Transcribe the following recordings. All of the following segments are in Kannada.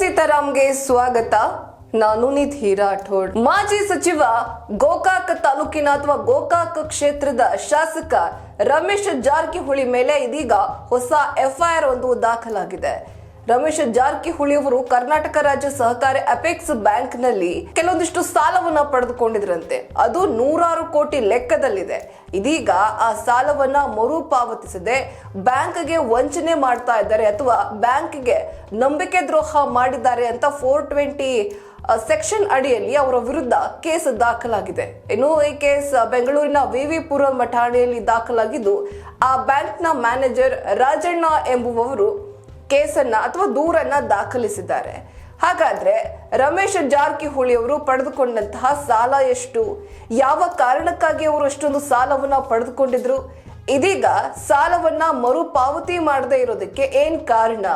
ಸೀತಾರಾಮ್ಗೆ ಸ್ವಾಗತ. ನಾನು ನಿಧಿ ರಾಠೋಡ್. ಮಾಜಿ ಸಚಿವ ಗೋಕಾಕ್ ತಾಲೂಕಿನ ಅಥವಾ ಗೋಕಾಕ್ ಕ್ಷೇತ್ರದ ಶಾಸಕ ರಮೇಶ್ ಜಾರಕಿಹೊಳಿ ಮೇಲೆ ಇದೀಗ ಹೊಸ ಎಫ್ಐಆರ್ ಒಂದು ದಾಖಲಾಗಿದೆ. ರಮೇಶ್ ಜಾರಕಿಹೊಳಿ ಅವರು ಕರ್ನಾಟಕ ರಾಜ್ಯ ಸಹಕಾರಿ ಅಪೆಕ್ಸ್ ಬ್ಯಾಂಕ್ನಲ್ಲಿ ಕೆಲವೊಂದಿಷ್ಟು ಸಾಲವನ್ನ ಪಡೆದುಕೊಂಡಿದ್ರಂತೆ. ಅದು ನೂರಾರು ಕೋಟಿ ಲೆಕ್ಕದಲ್ಲಿದೆ. ಇದೀಗ ಆ ಸಾಲವನ್ನ ಮರುಪಾವತಿಸದೆ ಬ್ಯಾಂಕ್ಗೆ ವಂಚನೆ ಮಾಡ್ತಾ ಇದ್ದಾರೆ ಅಥವಾ ಬ್ಯಾಂಕ್ಗೆ ನಂಬಿಕೆ ದ್ರೋಹ ಮಾಡಿದ್ದಾರೆ ಅಂತ ಫೋರ್ ಟ್ವೆಂಟಿ ಸೆಕ್ಷನ್ ಅಡಿಯಲ್ಲಿ ಅವರ ವಿರುದ್ಧ ಕೇಸ್ ದಾಖಲಾಗಿದೆ. ಇನ್ನು ಈ ಕೇಸ್ ಬೆಂಗಳೂರಿನ ವಿವಿ ಪುರಂ ಠಾಣೆಯಲ್ಲಿ ದಾಖಲಾಗಿದ್ದು, ಆ ಬ್ಯಾಂಕ್ನ ಮ್ಯಾನೇಜರ್ ರಾಜಣ್ಣ ಎಂಬುವವರು ಕೇಸನ್ನ ಅಥವಾ ದೂರನ್ನ ದಾಖಲಿಸಿದ್ದಾರೆ. ಹಾಗಾದ್ರೆ ರಮೇಶ್ ಜಾರಕಿಹೊಳಿ ಅವರು ಪಡೆದುಕೊಂಡಂತಹ ಸಾಲ ಎಷ್ಟು? ಯಾವ ಕಾರಣಕ್ಕಾಗಿ ಅವರು ಅಷ್ಟೊಂದು ಸಾಲವನ್ನ ಪಡೆದುಕೊಂಡಿದ್ರು? ಇದೀಗ ಸಾಲವನ್ನ ಮರುಪಾವತಿ ಮಾಡದೇ ಇರೋದಕ್ಕೆ ಏನ್ ಕಾರಣ?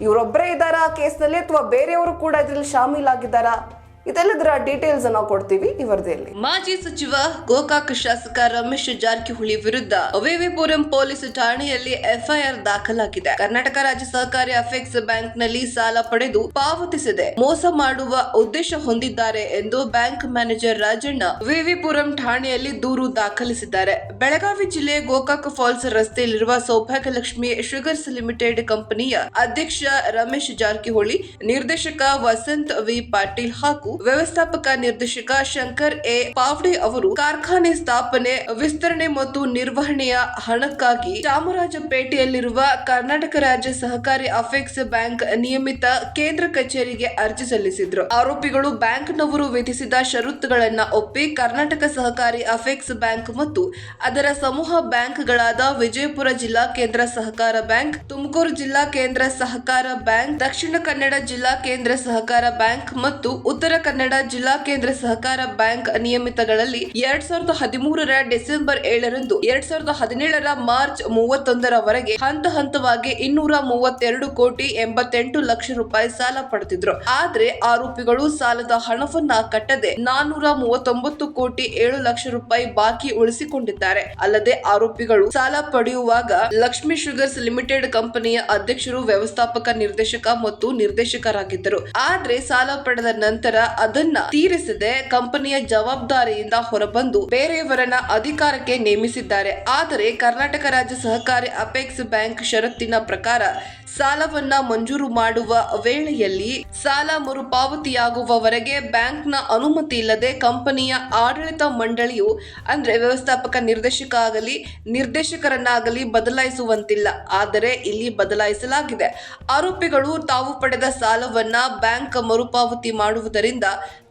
ಇವರೊಬ್ಬರೇ ಇದ್ದಾರಾ ಕೇಸ್ನಲ್ಲಿ ಅಥವಾ ಬೇರೆಯವರು ಕೂಡ ಇದರಲ್ಲಿ ಶಾಮೀಲಾಗಿದ್ದಾರಾ? ಇದೆಲ್ಲದರ ಡೀಟೇಲ್ಸ್ ನಾವು ಕೊಡ್ತೀವಿ ಈ ವರದಿಯಲ್ಲಿ. ಮಾಜಿ ಸಚಿವ, ಗೋಕಾಕ್ ಶಾಸಕ ರಮೇಶ್ ಜಾರಕಿಹೊಳಿ ವಿರುದ್ಧ ವಿವಿಪುರಂ ಪೊಲೀಸ್ ಠಾಣೆಯಲ್ಲಿ ಎಫ್ಐಆರ್ ದಾಖಲಾಗಿದೆ. ಕರ್ನಾಟಕ ರಾಜ್ಯ ಸಹಕಾರಿ ಅಫೆಕ್ಸ್ ಬ್ಯಾಂಕ್ನಲ್ಲಿ ಸಾಲ ಪಡೆದು ಪಾವತಿಸದೆ ಮೋಸ ಮಾಡುವ ಉದ್ದೇಶ ಹೊಂದಿದ್ದಾರೆ ಎಂದು ಬ್ಯಾಂಕ್ ಮ್ಯಾನೇಜರ್ ರಾಜಣ್ಣ ವಿವಿಪುರಂ ಠಾಣೆಯಲ್ಲಿ ದೂರು ದಾಖಲಿಸಿದ್ದಾರೆ. ಬೆಳಗಾವಿ ಜಿಲ್ಲೆ ಗೋಕಾಕ್ ಫಾಲ್ಸ್ ರಸ್ತೆಯಲ್ಲಿರುವ ಸೌಭಾಗ್ಯಲಕ್ಷ್ಮಿ ಶುಗರ್ಸ್ ಲಿಮಿಟೆಡ್ ಕಂಪನಿಯ ಅಧ್ಯಕ್ಷ ರಮೇಶ್ ಜಾರಕಿಹೊಳಿ, ನಿರ್ದೇಶಕ ವಸಂತ್ ವಿ ಪಾಟೀಲ್ ಹಾಗೂ ವ್ಯವಸ್ಥಾಪಕ ನಿರ್ದೇಶಕ ಶಂಕರ್ ಎ. ಪಾವ್ಡೆ ಅವರು ಕಾರ್ಖಾನೆ ಸ್ಥಾಪನೆ, ವಿಸ್ತರಣೆ ಮತ್ತು ನಿರ್ವಹಣೆಯ ಹಣಕ್ಕಾಗಿ ಚಾಮರಾಜಪೇಟೆಯಲ್ಲಿರುವ ಕರ್ನಾಟಕ ರಾಜ್ಯ ಸಹಕಾರಿ ಅಫೆಕ್ಸ್ ಬ್ಯಾಂಕ್ ನಿಯಮಿತ ಕೇಂದ್ರ ಕಚೇರಿಗೆ ಅರ್ಜಿ ಸಲ್ಲಿಸಿದ್ರು. ಆರೋಪಿಗಳು ಬ್ಯಾಂಕ್ನವರು ವಿಧಿಸಿದ ಷರತ್ತುಗಳನ್ನ ಒಪ್ಪಿ ಕರ್ನಾಟಕ ಸಹಕಾರಿ ಅಫೆಕ್ಸ್ ಬ್ಯಾಂಕ್ ಮತ್ತು ಅದರ ಸಮೂಹ ಬ್ಯಾಂಕ್ಗಳಾದ ವಿಜಯಪುರ ಜಿಲ್ಲಾ ಕೇಂದ್ರ ಸಹಕಾರ ಬ್ಯಾಂಕ್, ತುಮಕೂರು ಜಿಲ್ಲಾ ಕೇಂದ್ರ ಸಹಕಾರ ಬ್ಯಾಂಕ್, ದಕ್ಷಿಣ ಕನ್ನಡ ಜಿಲ್ಲಾ ಕೇಂದ್ರ ಸಹಕಾರ ಬ್ಯಾಂಕ್ ಮತ್ತು ಉತ್ತರ ಕನ್ನಡ ಜಿಲ್ಲಾ ಕೇಂದ್ರ ಸಹಕಾರ ಬ್ಯಾಂಕ್ ನಿಯಮಿತಗಳಲ್ಲಿ ಎರಡ್ ಸಾವಿರದ ಹದಿಮೂರರ ಡಿಸೆಂಬರ್ ಏಳರಂದು, ಎರಡ್ ಸಾವಿರದ ಹದಿನೇಳರ ಮಾರ್ಚ್ ಮೂವತ್ತೊಂದರವರೆಗೆ ಹಂತ ಹಂತವಾಗಿ ಇನ್ನೂರ ಮೂವತ್ತೆರಡು ಕೋಟಿ ಎಂಬತ್ತೆಂಟು ಲಕ್ಷ ರೂಪಾಯಿ ಸಾಲ ಪಡೆದಿದ್ರು. ಆದ್ರೆ ಆರೋಪಿಗಳು ಸಾಲದ ಹಣವನ್ನ ಕಟ್ಟದೆ ನಾನೂರ ಮೂವತ್ತೊಂಬತ್ತು ಕೋಟಿ ಏಳು ಲಕ್ಷ ರೂಪಾಯಿ ಬಾಕಿ ಉಳಿಸಿಕೊಂಡಿದ್ದಾರೆ. ಅಲ್ಲದೆ ಆರೋಪಿಗಳು ಸಾಲ ಪಡೆಯುವಾಗ ಲಕ್ಷ್ಮಿ ಶುಗರ್ಸ್ ಲಿಮಿಟೆಡ್ ಕಂಪನಿಯ ಅಧ್ಯಕ್ಷರು ವ್ಯವಸ್ಥಾಪಕ ನಿರ್ದೇಶಕ ಮತ್ತು ನಿರ್ದೇಶಕರಾಗಿದ್ದರು. ಆದ್ರೆ ಸಾಲ ಪಡೆದ ನಂತರ ಅದನ್ನ ತೀರಿಸದೆ ಕಂಪನಿಯ ಜವಾಬ್ದಾರಿಯಿಂದ ಹೊರಬಂದು ಬೇರೆಯವರನ್ನ ಅಧಿಕಾರಕ್ಕೆ ನೇಮಿಸಿದ್ದಾರೆ. ಆದರೆ ಕರ್ನಾಟಕ ರಾಜ್ಯ ಸಹಕಾರಿ ಅಪೆಕ್ಸ್ ಬ್ಯಾಂಕ್ ಷರತ್ತಿನ ಪ್ರಕಾರ ಸಾಲವನ್ನ ಮಂಜೂರು ಮಾಡುವ ವೇಳೆಯಲ್ಲಿ ಸಾಲ ಮರುಪಾವತಿಯಾಗುವವರೆಗೆ ಬ್ಯಾಂಕ್ನ ಅನುಮತಿ ಇಲ್ಲದೆ ಕಂಪನಿಯ ಆಡಳಿತ ಮಂಡಳಿಯು, ಅಂದ್ರೆ ವ್ಯವಸ್ಥಾಪಕ ನಿರ್ದೇಶಕ ಆಗಲಿ ನಿರ್ದೇಶಕರನ್ನಾಗಲಿ ಬದಲಾಯಿಸುವಂತಿಲ್ಲ. ಆದರೆ ಇಲ್ಲಿ ಬದಲಾಯಿಸಲಾಗಿದೆ. ಆರೋಪಿಗಳು ತಾವು ಪಡೆದ ಸಾಲವನ್ನ ಬ್ಯಾಂಕ್ ಮರುಪಾವತಿ ಮಾಡುವುದರಿಂದ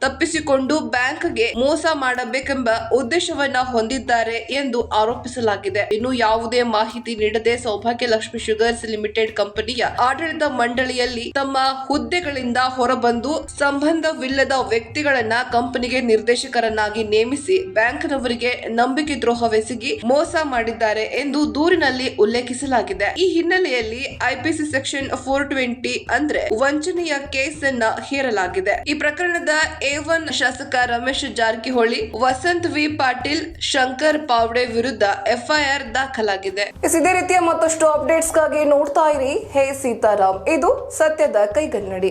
ತಪ್ಪಿಸಿಕೊಂಡು ಬ್ಯಾಂಕ್ಗೆ ಮೋಸ ಮಾಡಬೇಕೆಂಬ ಉದ್ದೇಶವನ್ನ ಹೊಂದಿದ್ದಾರೆ ಎಂದು ಆರೋಪಿಸಲಾಗಿದೆ. ಇನ್ನು ಯಾವುದೇ ಮಾಹಿತಿ ನೀಡದೆ ಸೌಭಾಗ್ಯ ಲಕ್ಷ್ಮಿ ಶುಗರ್ಸ್ ಲಿಮಿಟೆಡ್ ಕಂಪನಿಯ ಆಡಳಿತ ಮಂಡಳಿಯಲ್ಲಿ ತಮ್ಮ ಹುದ್ದೆಗಳಿಂದ ಹೊರಬಂದು ಸಂಬಂಧವಿಲ್ಲದ ವ್ಯಕ್ತಿಗಳನ್ನ ಕಂಪನಿಗೆ ನಿರ್ದೇಶಕರನ್ನಾಗಿ ನೇಮಿಸಿ ಬ್ಯಾಂಕ್ನವರಿಗೆ ನಂಬಿಕೆ ದ್ರೋಹವೆಸಗಿ ಮೋಸ ಮಾಡಿದ್ದಾರೆ ಎಂದು ದೂರಿನಲ್ಲಿ ಉಲ್ಲೇಖಿಸಲಾಗಿದೆ. ಈ ಹಿನ್ನೆಲೆಯಲ್ಲಿ ಐಪಿಸಿ ಸೆಕ್ಷನ್ ಫೋರ್ ಟ್ವೆಂಟಿ ಅಂದ್ರೆ ವಂಚನೆಯ ಕೇಸ್ ಅನ್ನ ಹೇರಲಾಗಿದೆ. ಈ ಪ್ರಕರಣದ ಎ ಒನ್ ಶಾಸಕ ರಮೇಶ್ ಜಾರಕಿಹೊಳಿ, ವಸಂತ್ ವಿ ಪಾಟೀಲ್, ಶಂಕರ್ ಪಾವ್ಡೆ ವಿರುದ್ಧ ಎಫ್ಐಆರ್ ದಾಖಲಾಗಿದೆ. ಇದೇ ರೀತಿಯ ಮತ್ತಷ್ಟು ಅಪ್ಡೇಟ್ಸ್ಗಾಗಿ ನೋಡ್ತಾ ಇರಿ. ಹೇ ಸೀತಾರಾಮ್, ಇದು ಸತ್ಯದ ಕೈಗನ್ನಡಿ.